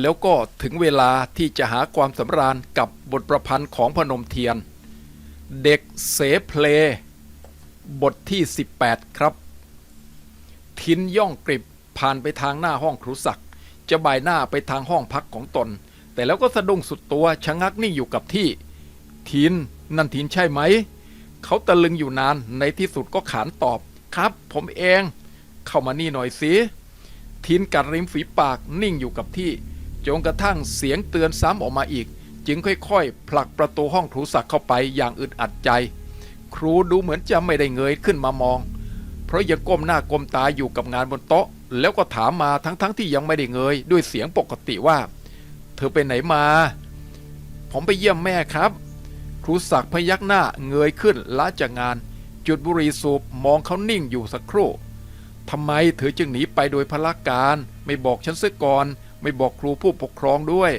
แล้วก็ถึงเวลาที่จะหาความสำราญกับบทประพันธ์ของพนมเทียน เด็กเสเพล บทที่ 18 ครับ ทินย่องกริบผ่านไปทางหน้าห้องครูศักดิ์จะบ่ายหน้าไปทางห้องพักของตน แต่แล้วก็สะดุ้งสุดตัวชะงักนิ่งอยู่กับที่ ทินนั่นทินใช่ไหม เขาตะลึงอยู่นานในที่สุดก็ขานตอบครับ ผมเอง เข้ามานี่หน่อยสิทินกัดริมฝีปากนิ่งอยู่กับที่ จนกระทั่งเสียงเตือนซ้ำออกมาอีก จึงค่อยๆ ผลักประตูห้องครูศักดิ์เข้าไปอย่างอึดอัดใจ ครูดูเหมือนจะไม่ได้เงยขึ้นมามอง เพราะยังก้มหน้าก้มตาอยู่กับงานบนโต๊ะ แล้วก็ถามมาทั้งๆทที่ยังไม่ได้เงย ด้วยเสียงปกติว่า เธอไปไหนมา ผมไปเยี่ยมแม่ครับ ครูศักดิ์พยักหน้าเงยขึ้นละจากงาน จุดบุหรี่สูบมองเขานิ่งอยู่สักครู่ทำไมเธอจึงหนีไปโดยพละการ ไม่บอกฉันเสียก่อน ไม่บอกครูผู้ปกครองด้วย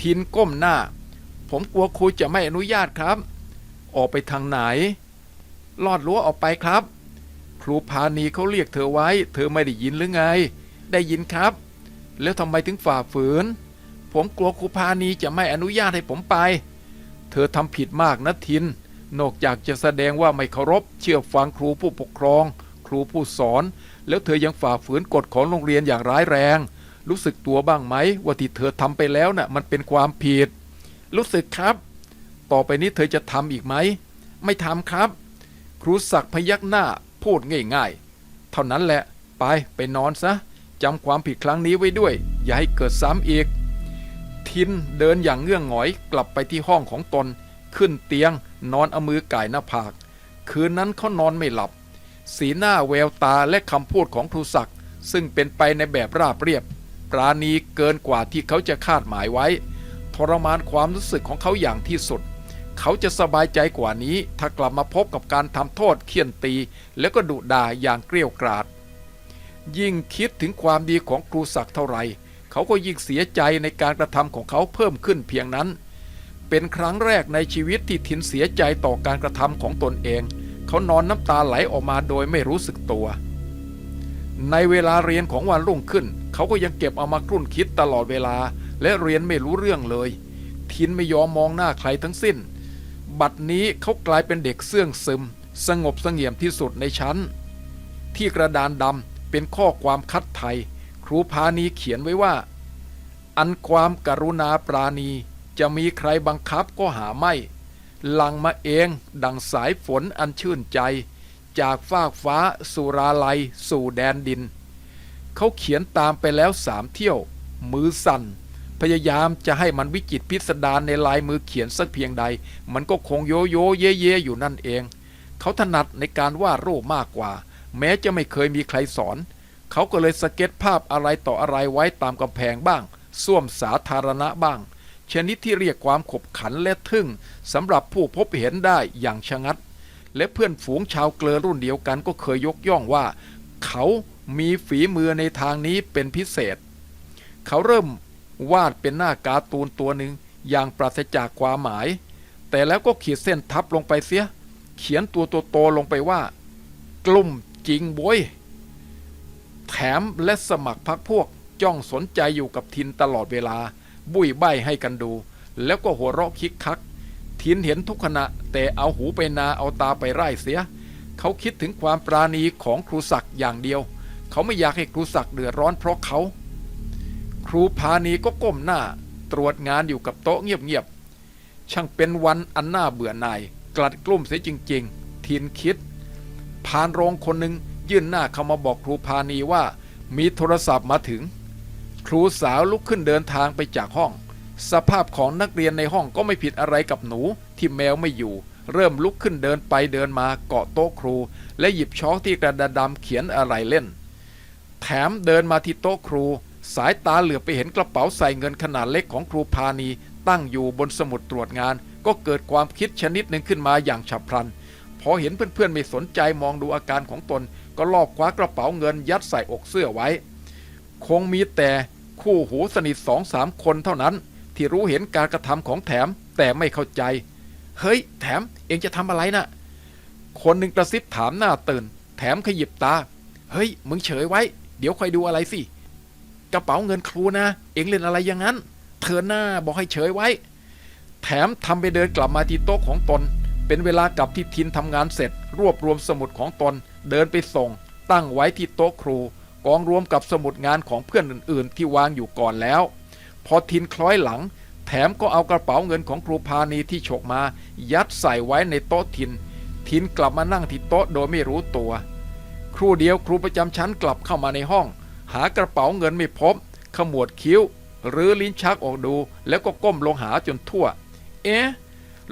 ทินก้มหน้า ผมกลัวครูจะไม่อนุญาตครับ ออกไปทางไหน ลอดรั้วออกไปครับ ครูพานีเขาเรียกเธอไว้ เธอไม่ได้ยินหรือไง ได้ยินครับ แล้วทำไมถึงฝ่าฝืน ผมกลัวครูพานีจะไม่อนุญาตให้ผมไป เธอทำผิดมากนะทิน นอกจากจะแสดงว่าไม่เคารพ เชื่อฟังครูผู้ปกครอง ครูผู้สอน แล้วเธอยังฝ่าฝืนกฎของโรงเรียนอย่างร้ายแรง รู้สึกตัวบ้างไหมว่าที่เธอทำไปแล้วน่ะมันเป็นความผิด รู้สึกครับ ต่อไปนี้เธอจะทำอีกไหม ไม่ทำครับ ครูศักพยักหน้าพูดง่ายๆ เท่านั้นแหละไปไปนอนซะจำความผิดครั้งนี้ไว้ด้วย อย่าให้เกิดซ้ำอีก ทินเดินอย่างเงื่องหงอยกลับไปที่ห้องของตน ขึ้นเตียง นอนเอามือก่ายหน้าผาก คืนนั้นเขานอนไม่หลับ สีหน้าแววตาและคำพูดของครูศักดิ์ซึ่งเป็นไปในแบบราบเรียบ ปราณีเกินกว่าที่เขาจะคาดหมายไว้ ทรมานความรู้สึกของเขาอย่างที่สุด เขาจะสบายใจกว่านี้ ถ้ากลับมาพบกับการทำโทษเคี่ยนตี แล้วก็ดุด่าอย่างเกรี้ยวกราด ยิ่งคิดถึงความดีของครูศักดิ์เท่าไหร่เขาก็ยิ่งเสียใจในการกระทำของเขาเพิ่มขึ้นเพียงนั้น เป็นครั้งแรกในชีวิตที่ทินเสียใจต่อการกระทำของตนเอง เขานอนน้ำตาไหลออกมาโดยไม่รู้สึกตัว ในเวลาเรียนของวันรุ่งขึ้น เขาก็ยังเก็บเอามาครุ่นคิดตลอดเวลา และเรียนไม่รู้เรื่องเลย ทินไม่ยอมมองหน้าใครทั้งสิ้น บัดนี้เขากลายเป็นเด็กเสื่องซึม สงบสงเียมที่สุดในชั้น ที่กระดานดำเป็นข้อความคัดไทย ครูพานีเขียนไว้ว่า อันความกรุณาปราณีจะมีใครบังคับก็หาไม่ หลังมาเองดังสายฝนอันชื่นใจ จากฟากฟ้าสู่ราลัย สู่แดนดิน เขาเขียนตามไปแล้วสามเที่ยว มือสั่น พยายามจะให้มันวิจิตพิสดารในลายมือเขียนสักเพียงใด มันก็คงโยโยเยเยอยู่นั่นเอง เขาถนัดในการวาดรูปมากกว่า แม้จะไม่เคยมีใครสอน เขาก็เลยสเก็ตภาพอะไรต่ออะไรไว้ตามกำแพงบ้างส้วมสาธารณะบ้าง ชนิดที่เรียกความขบขันและทึ่งสำหรับผู้พบเห็นได้อย่างชะงัด และเพื่อนฝูงชาวเกลือรุ่นเดียวกันก็เคยยกย่องว่า เขามีฝีมือในทางนี้เป็นพิเศษ เขาเริ่มวาดเป็นหน้าการ์ตูนตัวหนึ่งอย่างปราศจากความหมาย แต่แล้วก็ขีดเส้นทับลงไปเสีย เขียนตัวโตๆลงไปว่า กลุ่มจริงบวยแถมและสมัครพักพวกจ้องสนใจอยู่กับทินตลอดเวลา บุยใบให้กันดู แล้วก็หัวเราะคิกคัก ทินเห็นทุกขณะ แต่เอาหูไปนาเอาตาไปไร่เสีย เขาคิดถึงความปราณีของครูศักดิ์อย่างเดียว เขาไม่อยากให้ครูศักดิ์เดือดร้อนเพราะเขา ครูพานีก็ก้มหน้า ตรวจงานอยู่กับโต๊ะเงียบๆช่างเป็นวันอันน่าเบื่อหน่าย กลัดกลุ้มเสียจริง ๆ ทินคิดพานโรงคนหนึ่งยื่นหน้าเข้ามาบอกครูพานีว่ามีโทรศัพท์มาถึง ครูสาวลุกขึ้นเดินทางไปจากห้อง สภาพของนักเรียนในห้องก็ไม่ผิดอะไรกับหนูที่แมวไม่อยู่ เริ่มลุกขึ้นเดินไปเดินมาเกาะโต๊ะครู และหยิบช็อกที่กระดาษดำเขียนอะไรเล่น แถมเดินมาที่โต๊ะครู สายตาเหลือบไปเห็นกระเป๋าใส่เงินขนาดเล็กของครูพานีตั้งอยู่บนสมุดตรวจงาน ก็เกิดความคิดชนิดหนึ่งขึ้นมาอย่างฉับพลัน พอเห็นเพื่อนๆไม่สนใจมองดูอาการของตน ก็ลอบคว้ากระเป๋าเงินยัดใส่อกเสื้อไว้ คงมีแต่คู่หูสนิทสองสามคนเท่านั้น ที่รู้เห็นการกระทำของแถมแต่ไม่เข้าใจ เฮ้ย แถมเองจะทำอะไรนะ่ะ คนหนึ่งกระซิบถามหน้าตื่น แถมขยิบตา เฮ้ย มึงเฉยไว้ เดี๋ยวคอยดูอะไรสิ กระเป๋าเงินครูนะ เองเล่นอะไรอย่างนั้น เธอหน้าบอกให้เฉยไว้ แถมทำไปเดินกลับมาที่โต๊ะของตน เป็นเวลากลับที่ทินทำงานเสร็จ รวบรวมสมุดของตน เดินไปส่ง ตั้งไว้ที่โต๊ะครู กองรวมกับสมุดงานของเพื่อนอื่น ๆ ที่วางอยู่ก่อนแล้ว พอทินคล้อยหลัง แถมก็เอากระเป๋าเงินของครูพาณีที่ฉกมา ยัดใส่ไว้ในโต๊ะทิน ทินกลับมานั่งที่โต๊ะโดยไม่รู้ตัว ครูเดียวครูประจำชั้นกลับเข้ามาในห้อง หากระเป๋าเงินไม่พบ ขมวดคิ้ว หรือลิ้นชักออกดู แล้วก็ก้มลงหาจนทั่ว เอ๊ะ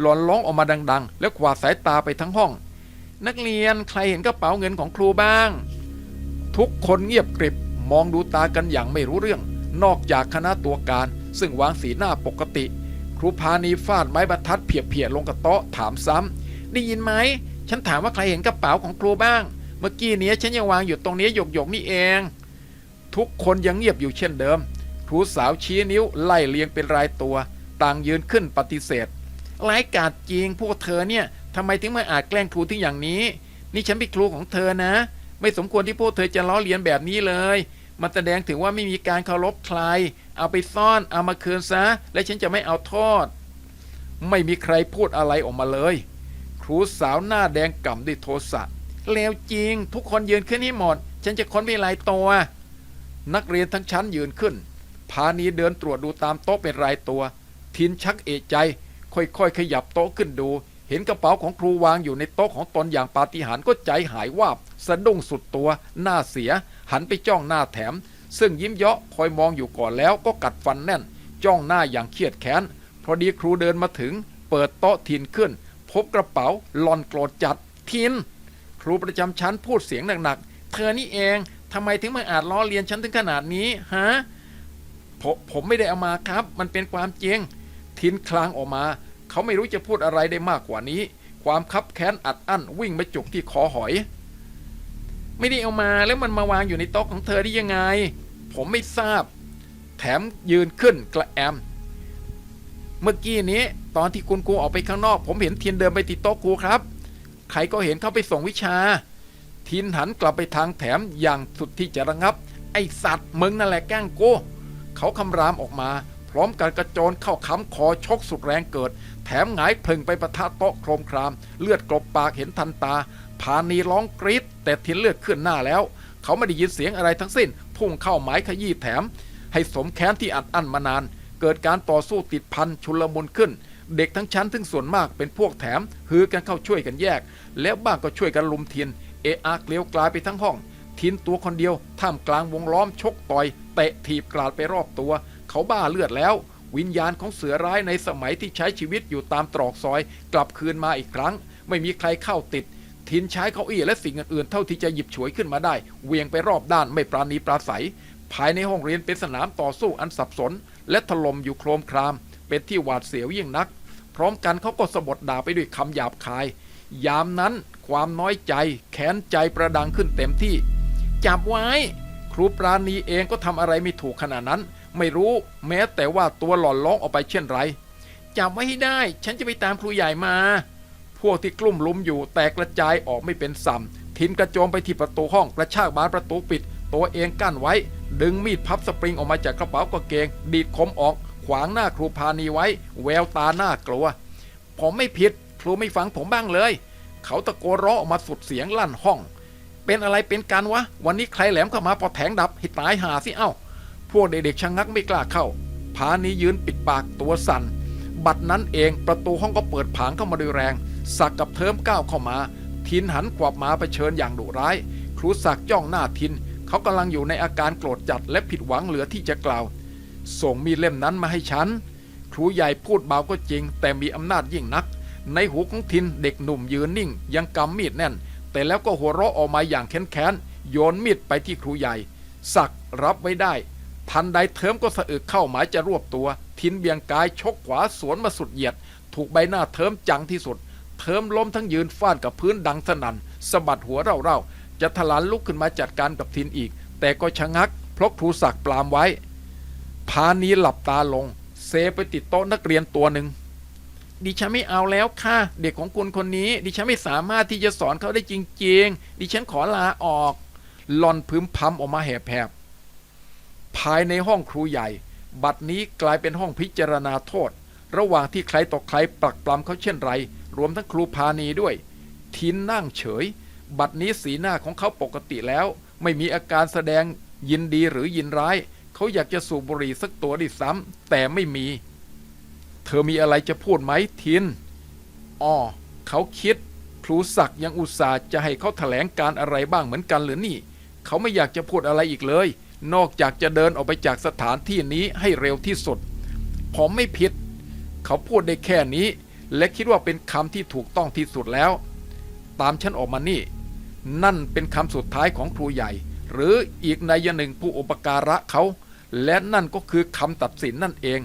หลอนร้องออกมาดัง ๆ แล้วขวาดสายตาไปทั้งห้อง นักเรียนใครเห็นกระเป๋าเงินของครูบ้าง ทุกคนเงียบกริบมองดูตากันอย่างไม่รู้เรื่อง นอกจากคณะตัวการ ซึ่งวางสีหน้าปกติ ครูพานีฟาดไม้บรรทัดเพียบๆลงกับโต๊ะถามซ้ำได้ยินไหม ฉันถามว่าใครเห็นกระเป๋าของครูบ้าง เมื่อกี้เนี้ยฉันยังวางอยู่ตรงนี้หยกๆนี่เอง ทุกคนยังเงียบอยู่เช่นเดิม ครูสาวชี้นิ้วไล่เลียงเป็นรายตัว ต่างยืนขึ้นปฏิเสธร้ายกาจจริงพวกเธอเนี่ยทำไมถึงมาอาจแกล้งครูที่อย่างนี้ นี่ฉันเป็นครูของเธอนะ ไม่สมควรที่พวกเธอจะล้อเลียนแบบนี้เลย มันแสดงถึงว่าไม่มีการเคารพใคร เอาไปซ่อนเอามาคืนซะ และฉันจะไม่เอาโทษไม่มีใครพูดอะไรออกมาเลย ครูสาวหน้าแดงก่ำด้วยโทสะแล้วจริง ทุกคนยืนขึ้นให้หมด ฉันจะค้นไปหลายตัว นักเรียนทั้งชั้นยืนขึ้น พานีเดินตรวจดูตามโต๊ะเป็นรายตัว ทินชักเอะใจ ค่อยๆ ขยับโต๊ะขึ้นดู เห็นกระเป๋าของครูวางอยู่ในโต๊ะของตนอย่างปาฏิหาริย์ก็ใจหายวาบ สะดุ้งสุดตัว หน้าเสีย หันไปจ้องหน้าแถม ซึ่งยิ้มเยาะคอยมองอยู่ก่อนแล้วก็กัดฟันแน่น จ้องหน้าอย่างเครียดแค้น พอดีครูเดินมาถึง เปิดโต๊ะทินขึ้น พบกระเป๋าหลอนโกรธจัดทิน ครูประจำชั้นพูดเสียงหนักๆ เธอนี่เองทำไมถึงมาอาจล้อเลียนฉันถึงขนาดนี้ฮะผมผมไม่ได้เอามาครับ มันเป็นความจริง ทินคลางออกมา เขาไม่รู้จะพูดอะไรได้มากกว่านี้ ความคับแค้นอัดอั้นวิ่งมาจุกที่คอหอย ไม่ได้เอามาแล้วมันมาวางอยู่ในโต๊ะของเธอได้ยังไง ผมไม่ทราบ แถมยืนขึ้นกระแอม เมื่อกี้นี้ ตอนที่คุณครูออกไปข้างนอก ผมเห็นเทียนเดินไปที่โต๊ะครูครับ ใครก็เห็นเขาไปส่งวิชา ทินหันกลับไปทางแถมอย่างสุดที่จะระงับ ไอสัตว์มึงนั่นแหละแกล้งกูเขาคำรามออกมา พร้อมกันกระโจนเข้าค้ำคอชกสุดแรงเกิด แถมหงายพลึงไปประทะโต๊ะโครมคราม เลือดกลบปากเห็นทันตา พานีร้องกรีดแต่ทินเลือดขึ้นหน้าแล้ว เขาไม่ได้ยินเสียงอะไรทั้งสิ้น พุ่งเข้าหมายขยี้แถม ให้สมแค้นที่อัดอั้นมานาน เกิดการต่อสู้ติดพันชุลมุนขึ้น เด็กทั้งชั้นซึ่งส่วนมากเป็นพวกแถมฮือกันเข้าช่วยกันแยก แล้วบ้างก็ช่วยกันลุมทียนเอะอาเกลียวกลายไปทั้งห้อง ทินตัวคนเดียวท่ามกลางวงล้อมชกต่อยเตะถีบกลาดไปรอบตัว เขาบ้าเลือดแล้ววิญญาณของเสือร้ายในสมัยที่ใช้ชีวิตอยู่ตามตรอกซอย กลับคืนมาอีกครั้ง ไม่มีใครเข้าติด ทินใช้เก้าอี้และสิ่งอื่นๆ เท่าที่จะหยิบฉวยขึ้นมาได้เวียงไปรอบด้านไม่ปราณีปราศัย ภายในห้องเรียนเป็นสนามต่อสู้อันสับสน และถล่มอยู่โครมคราม เป็นที่หวาดเสียวยิ่งนัก พร้อมกันเขาก็สะบดด่าไปด้วยคำหยาบคาย ยามนั้นความน้อยใจแค้นใจประดังขึ้นเต็มที่ จับไว้ ครูปราณีเองก็ทำอะไรไม่ถูกขนาดนั้น ไม่รู้แม้แต่ว่าตัวหล่อนร้องออกไปเช่นไรจับไว้ให้ได้ ฉันจะไปตามครูใหญ่มา วกที่กลุ่มลุมอยู่แตกกระจายออกไม่เป็นซ้ำทินกระโจมไปที่ประตูห้องกระชากบานประตูปิด ตัวเองกั้นไว้ ดึงมีดพับสปริงออกมาจากกระเป๋ากางเกง ดีดคมออก ขวางหน้าครูพานีไว้ แววตาหน้ากลัว ผมไม่ผิด ครูไม่ฟังผมบ้างเลย เขาตะโกนร้องออกมาสุดเสียงลั่นห้อง เป็นอะไรเป็นการวะ วันนี้ใครแหลมเข้ามาพอแถงดับห้ตายหาสิเอ้า พวกเด็กๆชะงงักไม่กล้าเข้า พานียืนปิดปากตัวสั่นบัดนั้นเองประตูห้องก็เปิดผางเข้ามาโดยแรง สักกับเทิมก้าวเข้ามา ทินหันกวับมาไปเชิญอย่างดุร้าย ครูสักจ้องหน้าทิน เขากำลังอยู่ในอาการโกรธจัดและผิดหวังเหลือที่จะกล่าว ส่งมีดเล่มนั้นมาให้ฉัน ครูใหญ่พูดเบาก็จริง แต่มีอำนาจยิ่งนัก ในหูของทินเด็กหนุ่มยืนนิ่ง ยังกำมีดแน่น แต่แล้วก็หัวเราะออกมาอย่างแค้นๆโยนมีดไปที่ครูใหญ่สักรับไว้ได้ ทันใดเทิมก็สะอึกเข้าหมายจะรวบตัว ทินเบียงกายชกขวาสวนมาสุดเหยียด ถูกใบหน้าเทิมจังที่สุด เทิมล้มทั้งยืนฟาดกับพื้นดังสนั่นสะบัดหัวเร่าๆจะทลานลุกขึ้นมาจัดการกับทินอีก แต่ก็ชะงักเพราะครูศักดิ์ปรามไว้ พานีหลับตาลง เซไปติดโต๊ะนักเรียนตัวหนึ่งดิฉันไม่เอาแล้วค่ะ เด็กของคุณคนนี้ ดิฉันไม่สามารถที่จะสอนเขาได้จริง ๆ ดิฉันขอลาออก หลอนพึมพำออกมาแหบๆภายในห้องครูใหญ่ บัดนี้กลายเป็นห้องพิจารณาโทษ ระหว่างที่ใครต่อใครปลักปลำเขาเช่นไร รวมทั้งครูพานีด้วย ทินนั่งเฉย บัดนี้สีหน้าของเขาปกติแล้ว ไม่มีอาการแสดงยินดีหรือยินร้าย เขาอยากจะสูบบุหรี่สักตัวดิซ้ำแต่ไม่มี เธอมีอะไรจะพูดไหมทินอ้อเขาคิด ครูศักยังอุตส่าห์จะให้เขาแถลงการอะไรบ้างเหมือนกันหรือนี่ เขาไม่อยากจะพูดอะไรอีกเลย นอกจากจะเดินออกไปจากสถานที่นี้ให้เร็วที่สุด ผมไม่ผิด เขาพูดได้แค่นี้ และคิดว่าเป็นคำที่ถูกต้องที่สุดแล้ว ตามฉันออกมานี่ นั่นเป็นคำสุดท้ายของครูใหญ่ หรืออีกนัยหนึ่งผู้อุปการะเขา และนั่นก็คือคำตัดสินนั่นเอง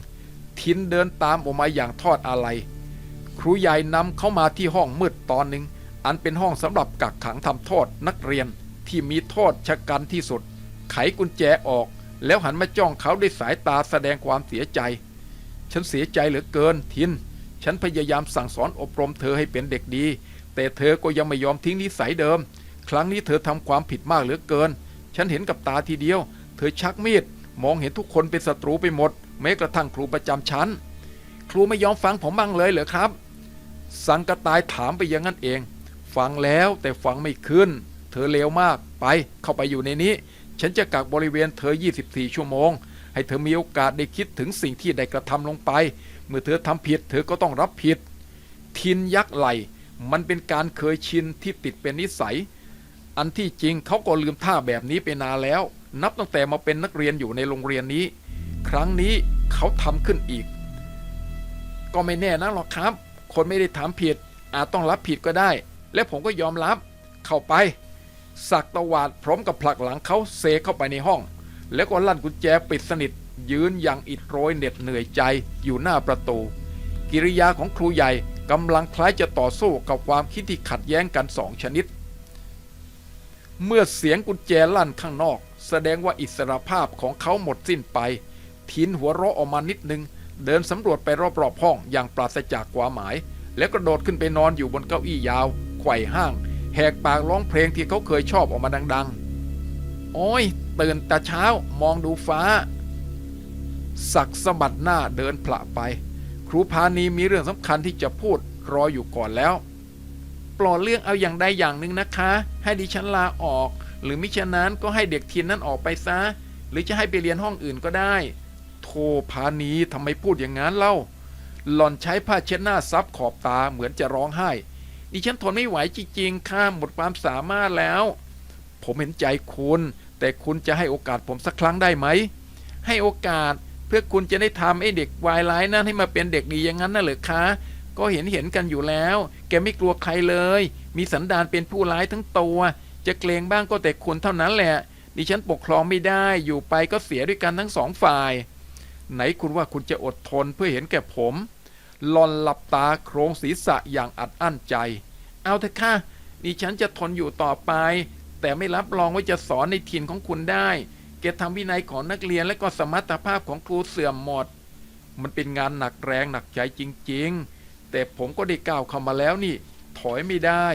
ทินเดินตามออกมาอย่างทอดอาลัยครูใหญ่นำเข้ามาที่ห้องมืดตอนหนึ่งอันเป็นห้องสำหรับกักขังทำโทษนักเรียนที่มีโทษชะกันที่สุด ไขกุญแจออก แล้วหันมาจ้องเขาด้วยสายตาแสดงความเสียใจ ฉันเสียใจเหลือเกินทิน ฉันพยายามสั่งสอนอบรมเธอให้เป็นเด็กดี แต่เธอก็ยังไม่ยอมทิ้งนิสัยเดิม ครั้งนี้เธอทำความผิดมากเหลือเกิน ฉันเห็นกับตาทีเดียว เธอชักมีด มองเห็นทุกคนเป็นศัตรูไปหมด แม้กระทั่งครูประจำชั้น ครูไม่ยอมฟังผมบ้างเลยเหรอครับ สังกะตายถามไปอย่างนั้นเอง ฟังแล้วแต่ฟังไม่ขึ้น เธอเลวมาก ไป เข้าไปอยู่ในนี้ ฉันจะกักบริเวณเธอ 24 ชั่วโมง ให้เธอมีโอกาสได้คิดถึงสิ่งที่ได้กระทำลงไป เมื่อเธอทำผิด เธอก็ต้องรับผิด ทินยักษ์ไหล มันเป็นการเคยชินที่ติดเป็นนิสัย อันที่จริงเขาก็ลืมท่าแบบนี้ไปนานแล้ว นับตั้งแต่มาเป็นนักเรียนอยู่ในโรงเรียนนี้ ครั้งนี้เขาทำขึ้นอีก ก็ไม่แน่นะหรอกครับ คนไม่ได้ทำผิด อาจต้องรับผิดก็ได้ และผมก็ยอมรับ เข้าไป สักตะวาดพร้อมกับผลักหลังเขาเซเข้าไปในห้อง แล้วก็ลั่นกุญแจปิดสนิท ยืนอย่างอิดโรยเหน็ดเหนื่อยใจอยู่หน้าประตู กิริยาของครูใหญ่กำลังคล้ายจะต่อสู้กับความคิดที่ขัดแย้งกันสองชนิด เมื่อเสียงกุญแจลั่นข้างนอก แสดงว่าอิสรภาพของเขาหมดสิ้นไปทินหัวเราะออกมานิดนึง เดินสำรวจไปรอบๆห้องอย่างปราศจากความหมาย แล้วกระโดดขึ้นไปนอนอยู่บนเก้าอี้ยาวไขว่ห้าง แหกปากร้องเพลงที่เขาเคยชอบออกมาดัง ๆ โอ้ยตื่นแต่เช้ามองดูฟ้า สักสะบัดหน้าเดินพละไป ครูพานีมีเรื่องสำคัญที่จะพูดรออยู่ก่อนแล้ว ปลอดเรื่องเอาอย่างใดอย่างหนึ่งนะคะ ให้ดิฉันลาออก หรือมิฉะนั้นก็ให้เด็กทีนนั้นออกไปซะ หรือจะให้ไปเรียนห้องอื่นก็ได้ โทพานีทำไมพูดอย่างนั้นเล่า หล่อนใช้ผ้าเช็ดหน้าซับขอบตาเหมือนจะร้องไห้ ดิฉันทนไม่ไหวจริงๆ ข้ามหมดความสามารถแล้ว ผมเห็นใจคุณ แต่คุณจะให้โอกาสผมสักครั้งได้ไหม ให้โอกาส เพื่อคุณจะได้ทำไอ้เด็กวายร้ายนั่นให้มาเป็นเด็กดีอย่างนั้นน่ะเหรอคะ ก็เห็นเห็นกันอยู่แล้ว แกไม่กลัวใครเลย มีสันดานเป็นผู้ร้ายทั้งตัว จะเกรงบ้างก็แต่คุณเท่านั้นแหละ ดิฉันปกครองไม่ได้ อยู่ไปก็เสียด้วยกันทั้งสองฝ่าย ไหนคุณว่าคุณจะอดทนเพื่อเห็นแก่ผมหลอนหลับตาโครงศีรษะอย่างอัดอั้นใจ เอาเถอะค่ะดิฉันจะทนอยู่ต่อไป แต่ไม่รับรองว่าจะสอนในถิ่นของคุณได้ เกทำวินัยของนักเรียนและก็สมรรถภาพของครูเสื่อมหมด มันเป็นงานหนักแรงหนักใจจริง ๆ แต่ผมก็ได้ก้าวเข้ามาแล้วนี่ ถอยไม่ได้